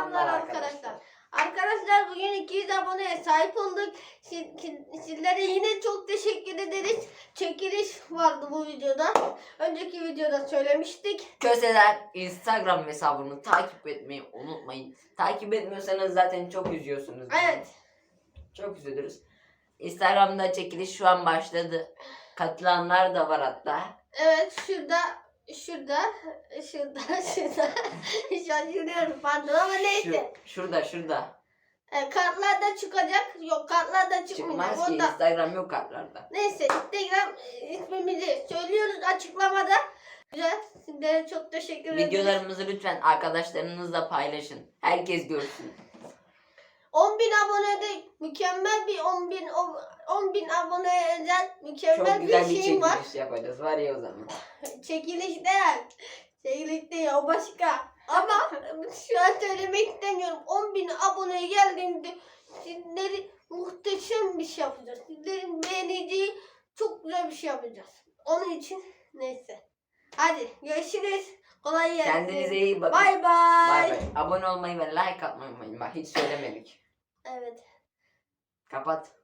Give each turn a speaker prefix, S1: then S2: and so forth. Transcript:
S1: Selamlar arkadaşlar. Arkadaşlar bugün 200 aboneye sahip olduk. Sizlere yine çok teşekkür ederiz. Çekiliş vardı bu videoda. Önceki videoda söylemiştik.
S2: Köseler Instagram hesabını takip etmeyi unutmayın. Takip etmiyorsanız zaten çok üzüyorsunuz.
S1: Evet.
S2: Çok üzülürüz. Instagram'da çekiliş şu an başladı. Katılanlar da var hatta.
S1: Evet şurada şurada şurada şurada şaşırıyorum pardon ama
S2: Şu,
S1: neyse.
S2: şurada şurada.
S1: E, kartlarda çıkacak. Yok kartlarda çıkmayacak.
S2: Çıkmaz ki
S1: Onda.
S2: Instagram yok kartlarda.
S1: Neyse Instagram e, ismimizi söylüyoruz açıklamada. Güzel. Sizlere çok teşekkür ederim.
S2: Videolarımızı lütfen arkadaşlarınızla paylaşın. Herkes görsün.
S1: 10 bin abonede mükemmel bir 10 bin 10 bin aboneye özel mükemmel
S2: Çok güzel
S1: bir
S2: bir çekiliş
S1: var.
S2: yapacağız. Var ya o zaman.
S1: Çekiliş değil. Çekiliş değil o başka. Ama şu an söylemek istemiyorum. 10 bin aboneye geldiğimde sizleri muhteşem bir şey yapacağız. Sizlerin beğeneceği çok güzel bir şey yapacağız. Onun için neyse. Hadi görüşürüz. Kolay gelsin.
S2: Kendinize iyi bakın.
S1: Bay
S2: Bay
S1: bay.
S2: bay. Abone olmayı ve like atmayı unutmayın. Bak hiç söylemedik.
S1: Evet.
S2: Kapat.